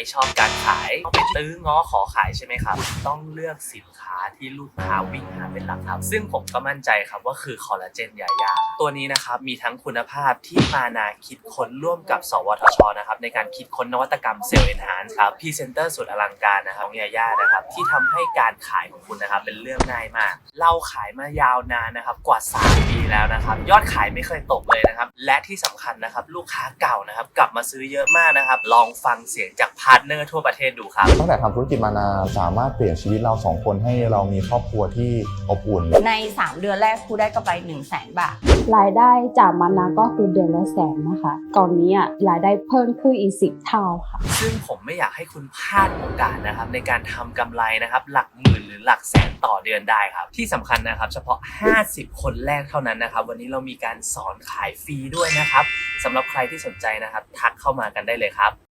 ไม่ชอบการขายต้องไปตื้อง้อขอขายใช่ไหมครับต้องเลือกสินค้าที่ลูกค้าวิ่งหาเป็นหลักครับ ซึ่งผมก็มั่นใจครับว่าคือคอลลาเจนยายาตัวนี้นะครับมีทั้งคุณภาพที่มานาคิดค้นร่วมกับ สวทชนะครับในการคิดค้นนวัตกรรมเซลล์เอนฮานครับพรีเซนเตอร์สุดอลังการนะครับของยายานะครับที่ทำให้การขายของคุณนะครับเป็นเรื่องง่ายมากเราขายมายาวนานนะครับกว่า 3 ปีแล้วนะครับยอดขายไม่เคยตกเลยนะครับและที่สำคัญนะครับลูกค้าเก่านะครับกลับมาซื้อเยอะมากนะครับลองฟังเสียงจากพาร์ทเนอร์ทั่วประเทศดูครับ ตั้งแต่ทำธุรกิจมานานสามารถเปลี่ยนชีวิตเราสองคนให้เรามีครอบครัวที่อบอุ่น ใน 3 เดือนแรกครูได้กำไร1 0 0 0 0แสนบาท รายได้จากมานาก็คือเดือนละแสนนะคะ ตอนนี้อะรายได้เพิ่มขึ้นอีกสิบเท่าค่ะ ซึ่งผมไม่อยากให้คุณพลาดโอกาสนะครับในการทำกำไรนะครับหลักหมื่นหรือหลักแสนต่อเดือนได้ครับ ที่สำคัญนะครับเฉพาะ 50 คนแรกเท่านั้นนะครับ วันนี้เรามีการสอนขายฟรีด้วยนะครับสำหรับใครที่สนใจนะครับ ทักเข้ามากันได้เลยครับ